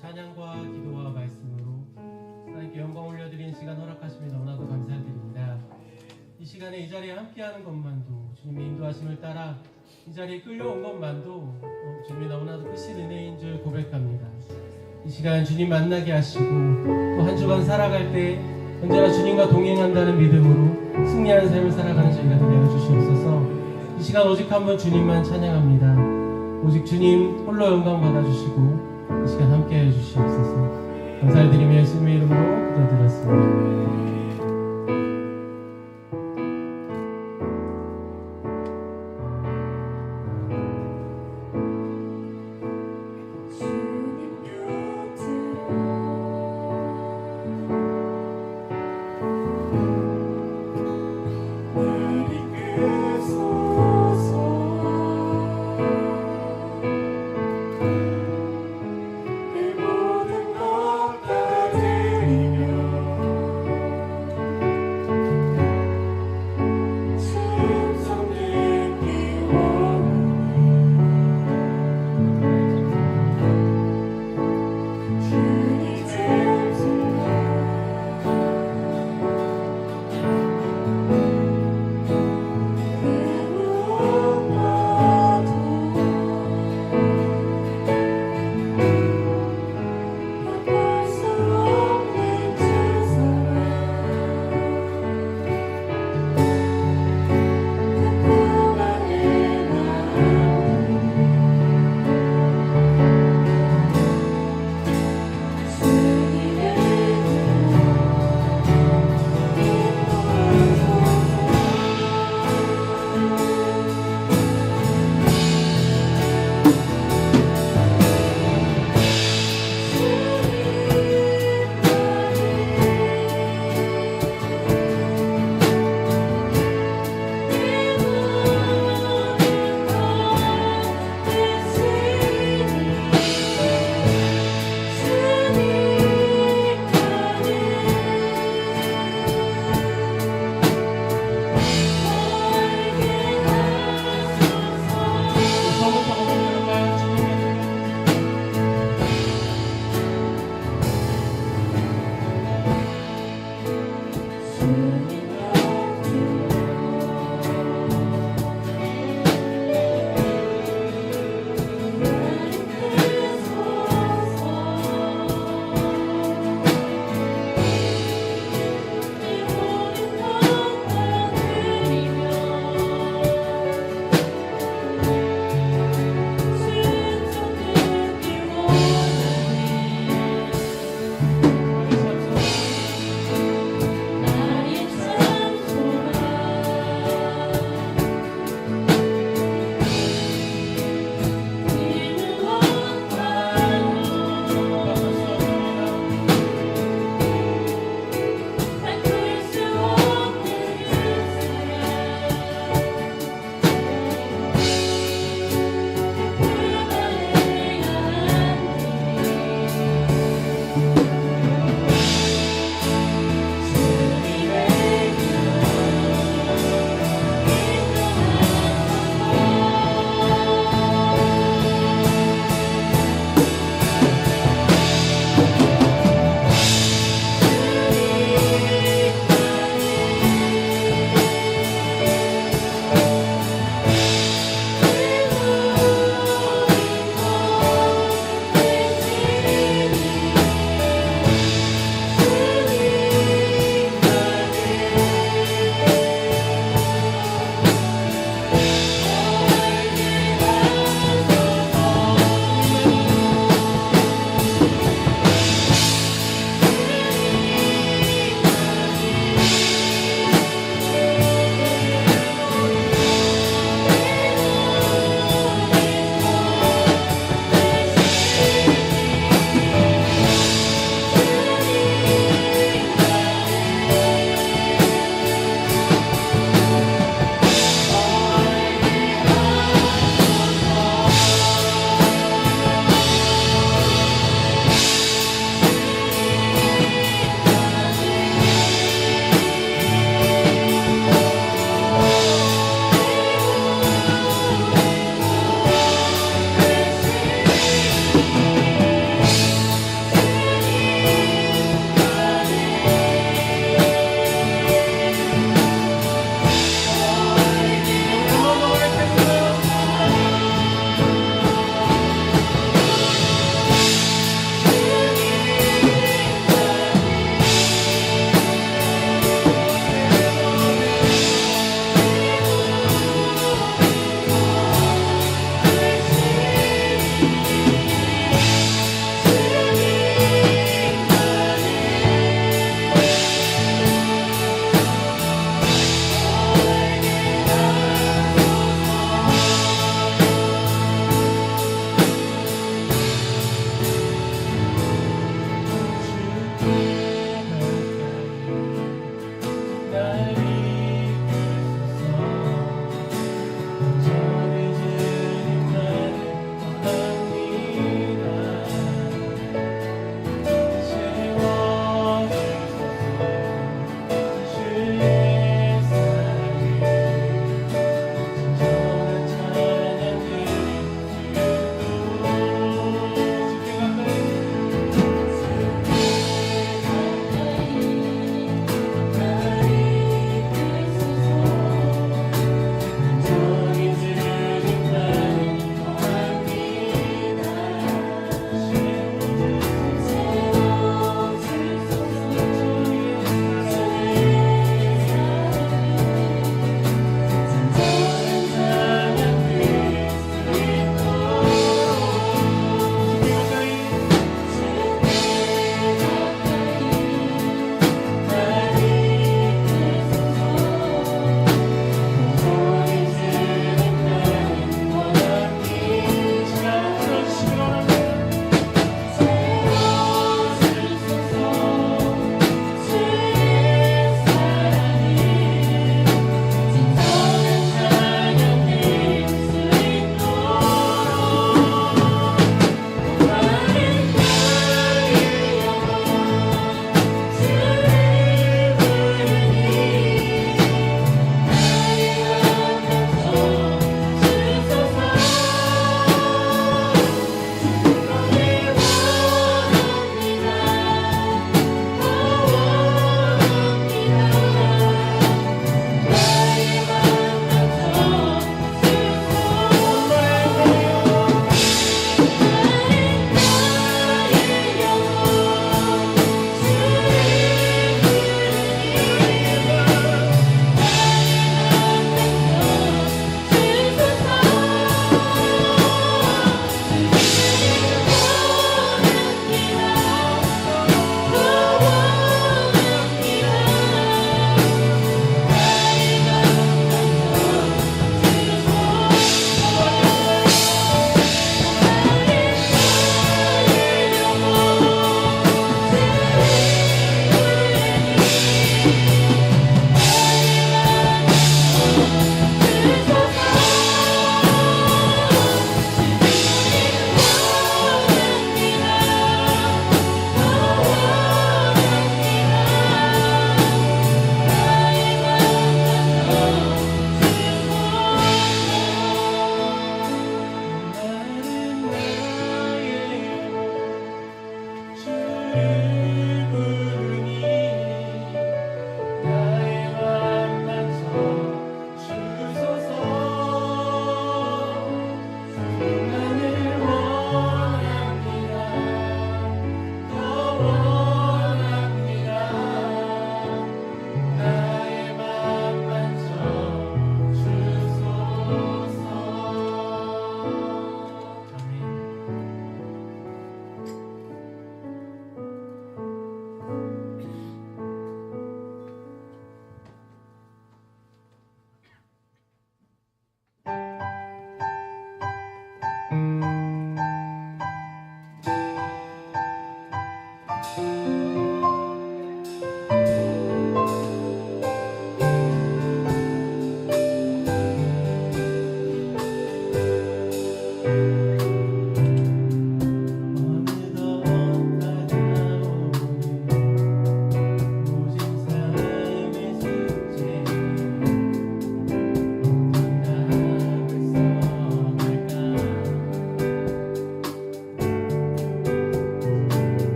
찬양과 기도와 말씀으로 하나님께 영광 올려드리는 시간 허락하시면 너무나도 감사드립니다. 이 시간에 이 자리에 함께하는 것만도 주님의 인도하심을 따라 이 자리에 끌려온 것만도 어, 주님이 너무나도 크신 은혜인 줄 고백합니다. 이 시간 주님 만나게 하시고 또 한 주간 살아갈 때 언제나 주님과 동행한다는 믿음으로 승리하는 삶을 살아가는 저희가 되게 하여 주시옵소서. 이 시간 오직 한번 주님만 찬양합니다. 오직 주님 홀로 영광 받아주시고 이 시간 함께 해 주시옵소서. 감사드리며 예수님의 이름으로 기도드렸습니다.